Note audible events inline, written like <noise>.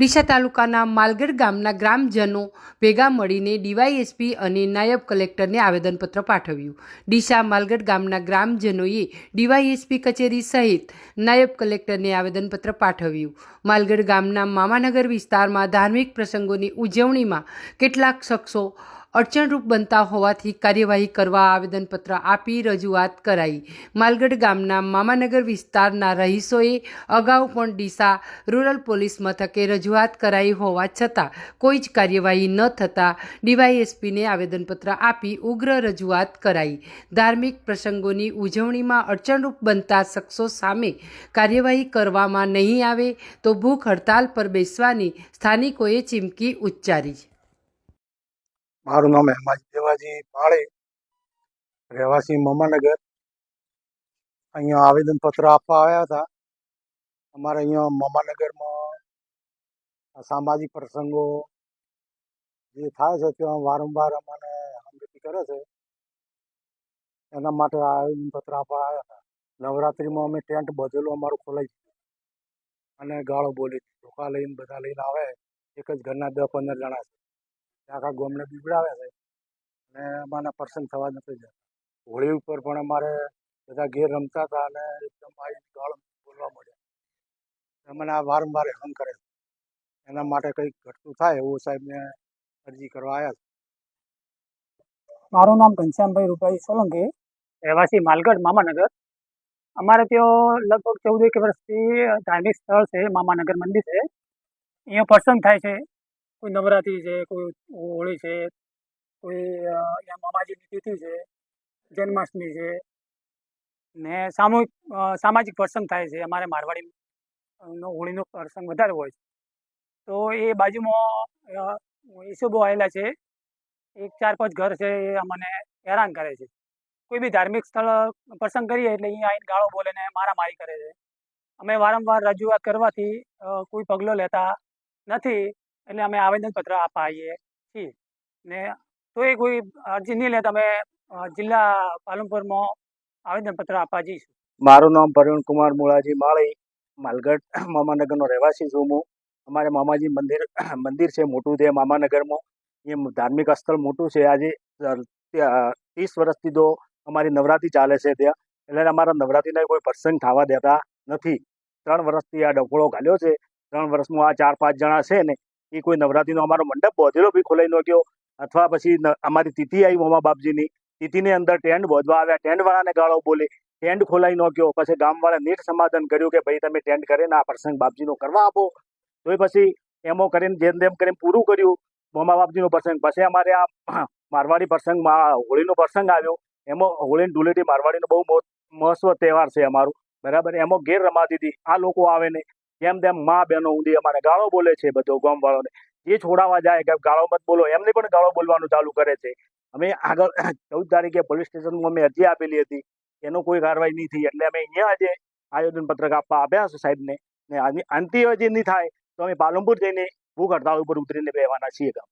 ડીસા તાલુકાના માલગઢ ગામના ગ્રામજનો ભેગા મળીને ડીવાયએસપી અને નાયબ કલેક્ટરને આવેદનપત્ર પાઠવ્યું. ડીસા માલગઢ ગામના ગ્રામજનોએ ડીવાયએસપી કચેરી સહિત નાયબ કલેક્ટરને આવેદનપત્ર પાઠવ્યું. માલગઢ ગામના મામાનગર વિસ્તારમાં ધાર્મિક પ્રસંગોની ઉજવણીમાં કેટલાક શખ્સો અડચણરૂપ બનતા હોવાથી કાર્યવાહી કરવા આવેદનપત્ર આપી રજૂઆત કરાઈ. માલગઢ ગામના મામાનગર વિસ્તારના રહીશોએ અગાઉ પણ ડીસા રૂરલ પોલીસ મથકે રજૂઆત કરાઈ હોવા છતાં કોઈ જ કાર્યવાહી ન થતાં ડીવાયએસપીને આવેદનપત્ર આપી ઉગ્ર રજૂઆત કરાઈ. ધાર્મિક પ્રસંગોની ઉજવણીમાં અડચણરૂપ બનતા શખ્સો સામે કાર્યવાહી કરવામાં નહીં આવે તો ભૂખ હડતાલ પર બેસવાની સ્થાનિકોએ ચીમકી ઉચ્ચારી. મારું નામ હેમાજી દેવાજી પાળે, રહેવાસી મમાનગર. અહીંયા આવેદનપત્ર આપવા આવ્યા હતા. અમારે અહીંયા મમાનગરમાં સામાજિક પ્રસંગો જે થાય છે, ત્યાં વારંવાર અમને હંગતી કરે છે. એના માટે આવેદનપત્ર આપવા આવ્યા હતા. નવરાત્રિમાં અમે ટેન્ટ બધેલું અમારું ખોલાઈ અને ગાળો બોલી ટોકા લઈને બધા લઈને આવે. એક જ ઘરના દસ પંદર જણા છે. આખા ગામને બીવડાવે છે અને અમારા પ્રસંગ થવા નથી જતા હોળી ઉપર પણ અમારે બધા ઘેર રમતા હતા અને એકદમ આવી ગાળ બોલવા મળ્યા. અમને આ વારંવાર હેરાન કરે એના માટે કંઈક ઘટતું થાય એવું સાહેબને અરજી કરવા આવ્યા છે. મારું નામ ઘનશ્યામભાઈ રૂપાઈ સોલંકી, રહેવાસી માલગઢ, મામાનગર. અમારે ત્યાં લગભગ ચૌદ એક વર્ષથી ધાર્મિક સ્થળ છે, મામાનગર મંદિર છે. અહીંયા પ્રસંગ થાય છે. કોઈ નવરાત્રિ છે, કોઈ હોળી છે, કોઈ મામાજીની તિથિ છે, જન્માષ્ટમી છે. ને સામૂહિક સામાજિક પ્રસંગ થાય છે. અમારે મારવાડી નો હોળીનો પ્રસંગ વધારે હોય છે. તો એ બાજુમાં ઈસુબો આવેલા છે. એક, ચાર, પાંચ ઘર છે એ અમને હેરાન કરે છે. કોઈ બી ધાર્મિક સ્થળ, પ્રસંગ કરીએ એટલે અહીંયા આવીને ગાળો બોલે ને મારામારી કરે છે. અમે વારંવાર રજૂઆત કરવાથી કોઈ પગલો લેતા નથી. એટલે અમે આવેદનપત્ર આપવા આવીએ છીએ. ને તોય કોઈ અરજી નહીં લે તમે જિલ્લા પાલનપુરમાં આવેદનપત્ર આપવા જઈશું. મારું નામ પ્રવીણ કુમાર મુળાજી માળી, માલગઢ, મામાનગરનો રહેવાસી છું હું. અમારે મામાજી મંદિર મંદિર છે મોટું છે મામાનગરમાં એ ધાર્મિક સ્થળ મોટું છે. આજે ત્રીસ વર્ષથી તો અમારી નવરાત્રિ ચાલે છે ત્યાં. એટલે અમારા નવરાત્રિના કોઈ પ્રસંગ થવા દેતા નથી. ત્રણ વર્ષથી આ ડફોળો ઘાલ્યો છે. ત્રણ વર્ષમાં આ ચાર પાંચ જણા છે ને એ કોઈ નવરાત્રિનો અમારો મંડપ બોધેલો બી ખોલાઈ ગયો અથવા પછી અમારી તિથિ આવી મોમા બાપજીની. તિથિની અંદર ટેન્ટ બોધવા આવ્યા. ટેન્ટવાળાને ગાળો બોલે. ટેન્ટ ખોલાઈ ગયો પછી ગામવાળા નીટ સમાધાન કર્યું કે ભાઈ તમે ટેન્ટ કરીને આ પ્રસંગ બાપજીનો કરવા આપો. તો પછી એમો કરીને જેમ તેમ કરીને પૂરું કર્યું. મોમા બાપજીનો પ્રસંગ. પછી અમારે આ <clears throat> મારવાડી પ્રસંગમાં હોળીનો પ્રસંગ આવ્યો. એમાં હોળી ધૂળેટી મારવાડીનો બહુ મહત્વ તહેવાર છે અમારું. બરાબર? એમાં ગેર રમાતી હતી. આ લોકો આવે ને જેમ તેમ મા બહેનો ઊંધી અમારે ગાળો બોલે છે બધો ગામવાળાને જે છોડાવવા જાય કે ગાળો મત બોલો, એમને પણ ગાળો બોલવાનું ચાલુ કરે છે. અમે આગળ <clears throat> ચૌદ તારીખે પોલીસ સ્ટેશનમાં અમે અરજી આપેલી હતી. એનો કોઈ કાર્યવાહી નહીં થઈ. એટલે અમે અહીંયા આજે આયોજન પત્રક આપવા આપ્યા છે સાહેબને. ને આની અંતિ હજી નહીં થાય તો અમે પાલનપુર જઈને ભૂખ હડતાળ ઉપર ઉતરીને બેવાના છીએ ગામ